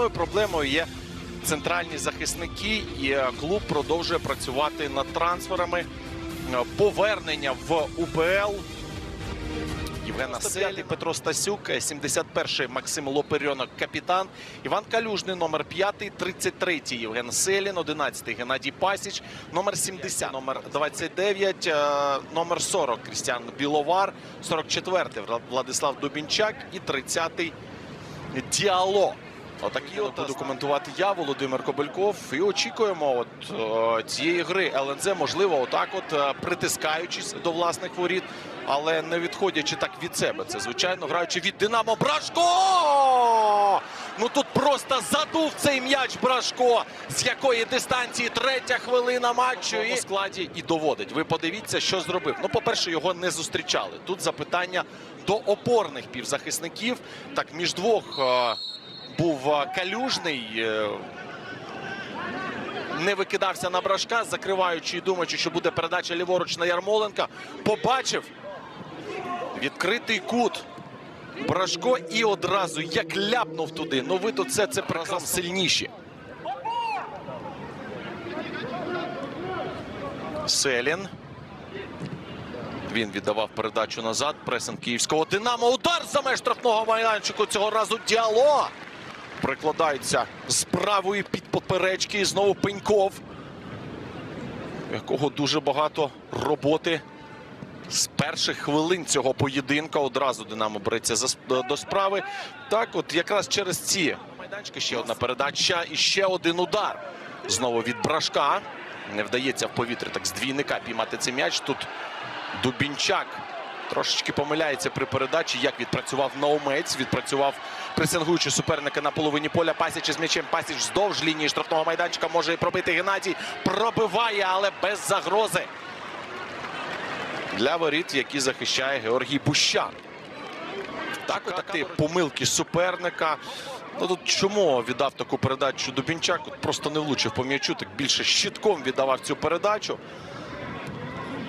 Основною проблемою є центральні захисники, і е, клуб продовжує працювати над трансферами. Е, Повернення в УПЛ. Євгена Селі, Петро Стасюк, 71-й Максим Лоперьонок, капітан. Іван Калюжний, номер 5, 33-й Євген Селін, 11-й Геннадій Пасіч, номер 70, номер 29, е, номер 40 Крістіан Біловар, 44-й Владислав Дубінчак і 30-й Діало. Отакі от буду коментувати я, Володимир Кобельков. І очікуємо от е, цієї гри ЛНЗ, можливо, отак, от е, притискаючись до власних воріт, але не відходячи так від себе. Це звичайно граючи від Динамо Брашко! Ну тут просто задув цей м'яч Брашко. З якої дистанції третя хвилина матчу і складі і доводить. Ви подивіться, що зробив. Ну, по-перше, його не зустрічали. Тут запитання до опорних півзахисників. Так, між двох. е, був е, калюжний. е, Не викидався на брашка, закриваючи і думаючи, що буде передача ліворуч на Ярмоленка. Побачив відкритий кут. Брашко і одразу як ляпнув туди. Ну ви тут все це разом сильніші. Селін. Він віддавав передачу назад. Пресинг київського Динамо. Удар за меж штрафного майданчику. Цього разу діало. Прикладається з правої під поперечки. І знову Пеньков. Якого дуже багато роботи. З перших хвилин цього поєдинка одразу Динамо береться до справи. Так, от якраз через ці майданчики ще одна передача і ще один удар. Знову від Брашка. Не вдається в повітрі так з двійника піймати цей м'яч. Тут Дубінчак трошечки помиляється при передачі. Як відпрацював Наумець, відпрацював пресингуючи суперника на половині поля. Пасіч із м'ячем. Пасіч вздовж лінії штрафного майданчика може і пробити Геннадій. Пробиває, але без загрози. Для воріт, які захищає Георгій Бущан. Так, отакі помилки суперника. Ну тут чому віддав таку передачу Дубінчак? От Просто не влучив по м'ячу, так більше щитком віддавав цю передачу.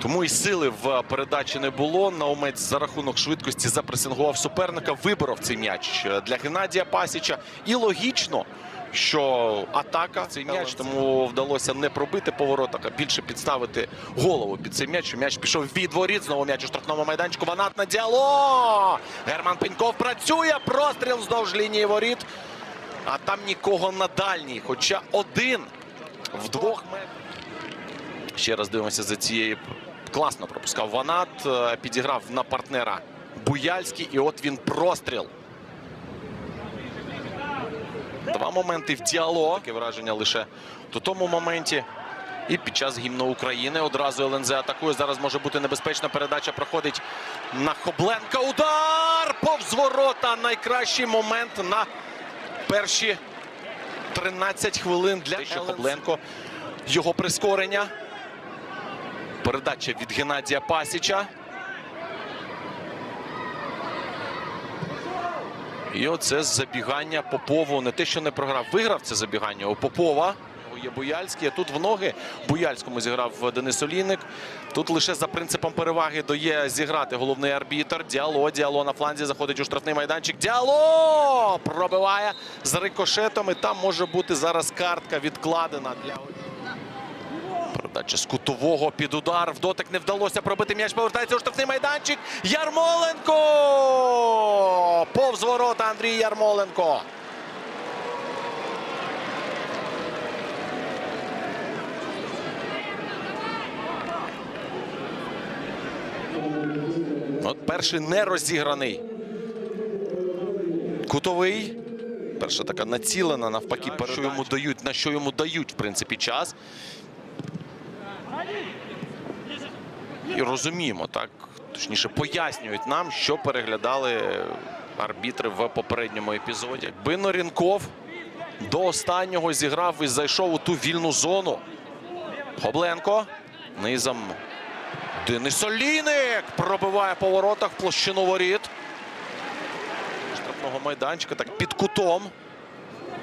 Тому і сили в передачі не було. Наумець за рахунок швидкості запресингував суперника, виборов цей м'яч для Геннадія Пасіча. І логічно, що атака цей м'яч, тому вдалося не пробити по воротах, а більше підставити голову під цей м'яч. М'яч пішов від воріт. Знову м'яч у штрафному майданчику. Ванат на діало. Герман Пеньков працює. Простріл вздовж лінії воріт. А там нікого на дальній. Хоча один в двох метрах. Ще раз дивимося за цією. Класно пропускав Ванат. е, Підіграв на партнера Буяльський. І от він простріл. Два моменти в діало. Таке враження лише у тому моменті. І під час гімну України одразу ЛНЗ атакує. Зараз може бути небезпечна передача. Проходить на Хобленка. Удар! Повз ворота. Найкращий момент на перші 13 хвилин для Хобленко. Його прискорення. Передача від Геннадія Пасіча. І оце забігання Попову. Не те, що не програв, виграв це забігання у Попова. Є Буяльський. А тут в ноги Буяльському зіграв Денис Олійник. Тут лише за принципом переваги дає зіграти головний арбітр. Діало. Діало на фланзі заходить у штрафний майданчик. Діало пробиває з рикошетом. І там може бути зараз картка відкладена для. Передача з кутового під удар. В дотик не вдалося пробити м'яч. Повертається у штрафний майданчик. Ярмоленко! Повз ворота Андрій Ярмоленко. От перший не розіграний. Кутовий. Перша така націлена, навпаки, що йому дають, на що йому дають, в принципі, час. І розуміємо, так, точніше, пояснюють нам, що переглядали арбітри в попередньому епізоді. Якби Норінков до останнього зіграв і зайшов у ту вільну зону. Хобленко низом. Денис Олійник пробиває по воротах площину воріт. Штрафного майданчика так під кутом.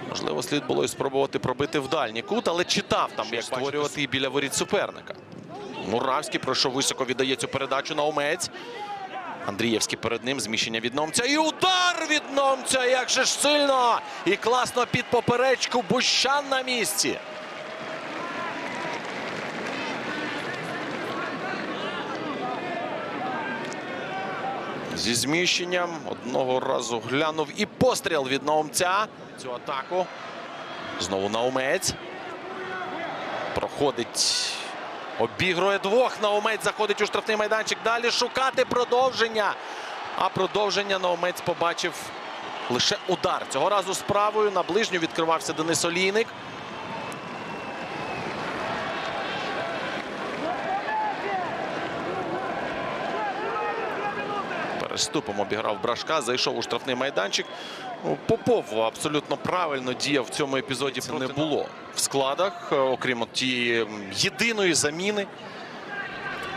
Можливо, слід було і спробувати пробити в дальній кут, але читав там, як створювати і біля воріт суперника. Муравський пройшов високо, віддає цю передачу на Омець. Андрієвський перед ним. Зміщення від Номця. І удар від Номця! Як же ж сильно! І класно під поперечку. Бущан на місці. Зі зміщенням одного разу глянув і постріл від Наумця. Цю атаку. Знову Наумець. Проходить. Обігрує двох. Наумець заходить у штрафний майданчик. Далі шукати продовження. А продовження Наумець побачив лише удар. Цього разу з правою на ближню відкривався Денис Олійник. Переступом обіграв Брашка, зайшов у штрафний майданчик. Ну, Попов абсолютно правильно діяв в цьому епізоді. Це не було в складах, е, окрім тієї єдиної заміни,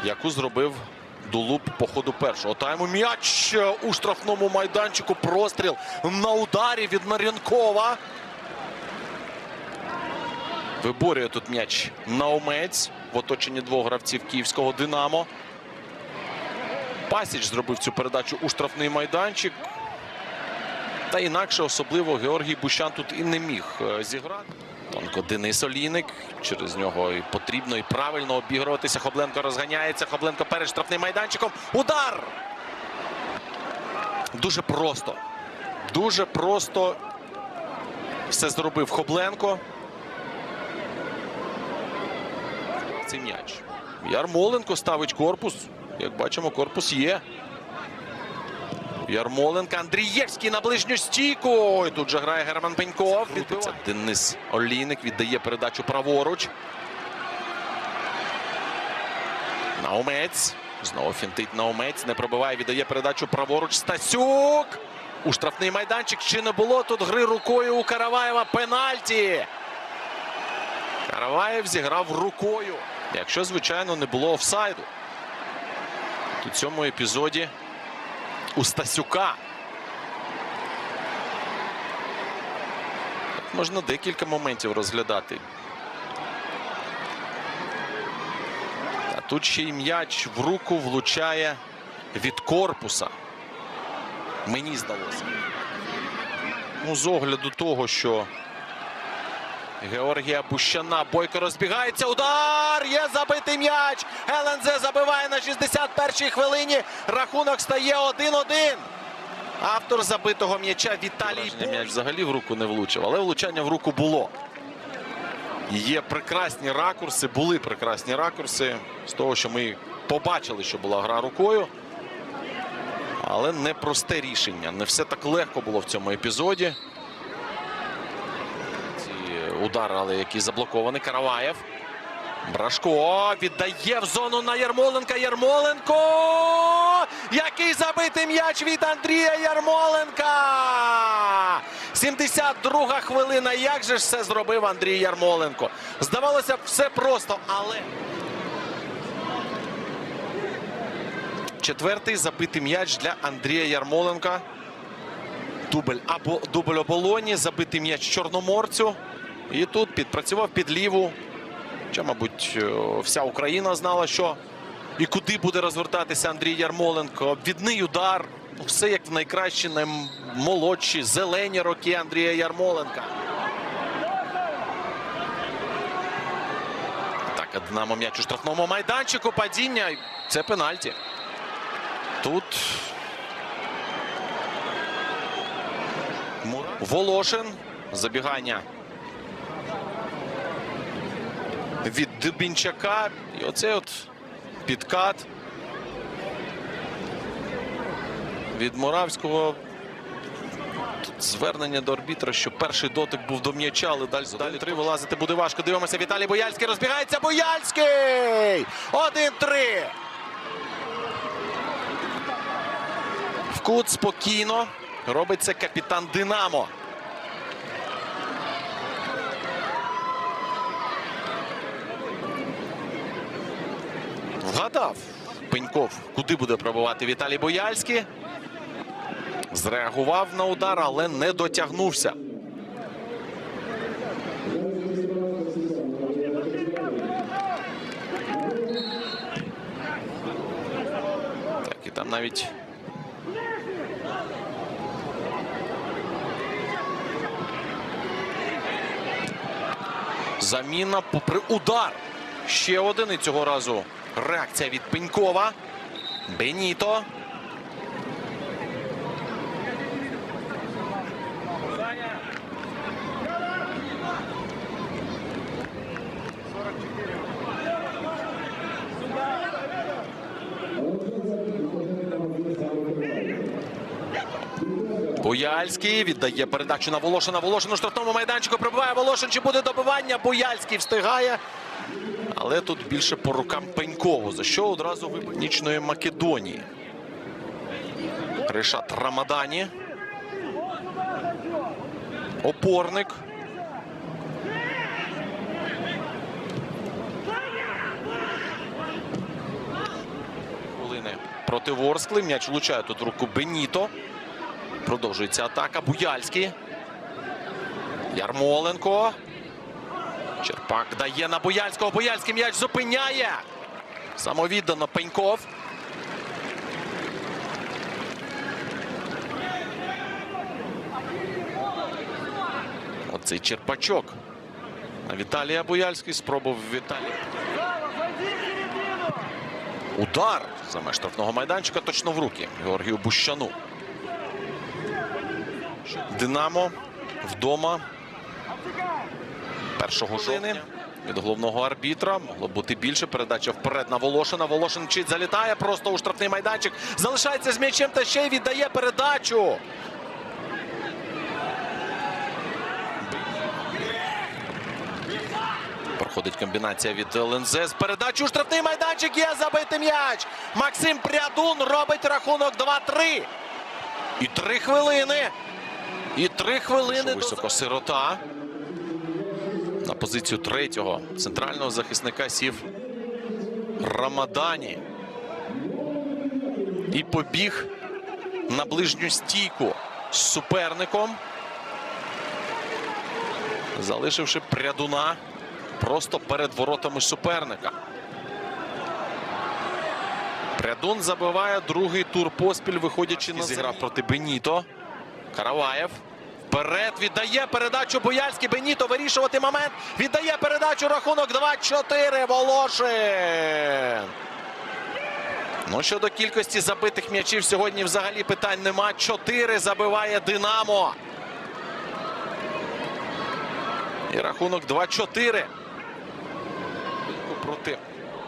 яку зробив Дулуб по ходу першого тайму. М'яч е, у штрафному майданчику. Простріл на ударі від Мар'янкова. Виборює тут м'яч Наумець в оточенні двох гравців київського Динамо. Пасіч зробив цю передачу у штрафний майданчик. Та інакше особливо Георгій Бущан тут і не міг е, зіграти. Тонко Денис Олійник. Через нього і потрібно і правильно обігруватися. Хобленко розганяється. Хобленко перед штрафним майданчиком. Удар! Дуже просто. Дуже просто все зробив Хобленко. Цей м'яч. Ярмоленко ставить корпус. Як бачимо, корпус є. Ярмоленко, Андрієвський на ближню стійку. І тут же грає Герман Пеньков. Відбиває. Денис Олійник віддає передачу праворуч. Наумець. Знову фінтить Наумець. Не пробиває, віддає передачу праворуч. Стасюк. У штрафний майданчик чи не було тут гри рукою у Караваєва. Пенальті. Караваєв зіграв рукою. Якщо, звичайно, не було офсайду. У цьому епізоді у Стасюка. Можна декілька моментів розглядати. А тут ще й м'яч в руку влучає від корпуса. Мені здалося. Ну, з огляду того, що Георгія Бущана. Бойко розбігається. Удар! Є забитий м'яч. ЛНЗ забиває на 61-й хвилині. Рахунок стає 1-1. Автор забитого м'яча Віталій. М'яч взагалі в руку не влучив, але влучання в руку було. Є прекрасні ракурси, були прекрасні ракурси з того, що ми побачили, що була гра рукою. Але непросте рішення. Не все так легко було в цьому епізоді. Ці удари, але які заблоковані. Караваєв. Брашко віддає в зону на Ярмоленка. Ярмоленко! Який забитий м'яч від Андрія Ярмоленка! 72 хвилина. Як же ж все зробив Андрій Ярмоленко? Здавалося б, все просто, але. Четвертий забитий м'яч для Андрія Ярмоленка. Дубль або дубль оболоні, забитий м'яч Чорноморцю. І тут підпрацював під ліву. Хоча, мабуть, е, вся Україна знала, що і куди буде розвертатися Андрій Ярмоленко. Обвідний удар. Ну, Все як в найкращі, наймолодші, зелені роки Андрія Ярмоленка. Так, Динамо м'яч у штрафному майданчику. Падіння. Це пенальті. Тут Волошин. Забігання від Дубінчака. І оце от підкат від Муравського. Тут звернення до арбітра, що перший дотик був до м'яча, але далі, далі три вилазити буде важко. Дивимося, Віталій Бояльський розбігається. Бояльський! 1-3. В кут спокійно робить це капітан Динамо. вгадав Пеньков, куди буде пробувати Віталій Бояльський. Зреагував на удар, але не дотягнувся. Так, і там навіть. Заміна попри удар. Ще один і цього разу реакція від Пенькова. Беніто. Буяльський віддає передачу на Волошина. Волошин у штрафному майданчику прибиває Волошин. Чи буде добивання? Буяльський встигає. Але тут більше по рукам Пенькову, за що одразу вибив Нічної Македонії. Ришат Рамадані. Опорник. Проти Ворскли. М'яч влучає тут руку Беніто. Продовжується атака. Буяльський. Ярмоленко. Черпак дає на Буяльського. Буяльський м'яч зупиняє. Самовіддано Пеньков. Оцей Черпачок. На Віталія Буяльський спробував Віталій. Удар за меж штрафного майданчика точно в руки Георгію Бущану. Динамо вдома першого жовтня від головного арбітра. Могло бути більше. Передача вперед на Волошина. Волошин чить залітає просто у штрафний майданчик. Залишається з м'ячем та ще й віддає передачу. Проходить комбінація від ЛНЗ з передачі у штрафний майданчик. Є забитий м'яч. Максим Прядун робить рахунок 2-3. І три хвилини. І три хвилини. Високо сирота. На позицію третього центрального захисника сів Рамадані. І побіг на ближню стійку з суперником. Залишивши прядуна просто перед воротами суперника. Прядун забиває другий тур поспіль, виходячи на зіграв проти Беніто. Караваєв. Вперед віддає передачу Бояльський. Беніто вирішувати момент. Віддає передачу рахунок 2-4. Волошин. Ну, щодо кількості забитих м'ячів сьогодні взагалі питань нема. Чотири забиває Динамо. І рахунок 2-4. Проти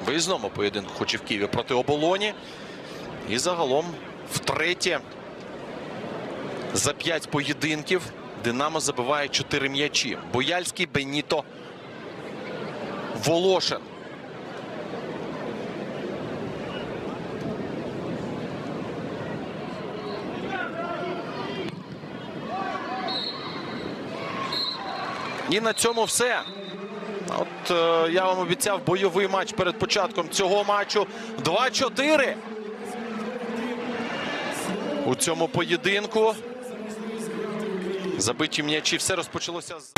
виїзному поєдинку, хоч і в Києві проти оболоні. І загалом втретє за п'ять поєдинків Динамо забиває чотири м'ячі. Бояльський, Беніто, Волошин. І на цьому все. От е, я вам обіцяв бойовий матч перед початком цього матчу. 2-4 у цьому поєдинку. Забиті м'ячі. Все розпочалося з.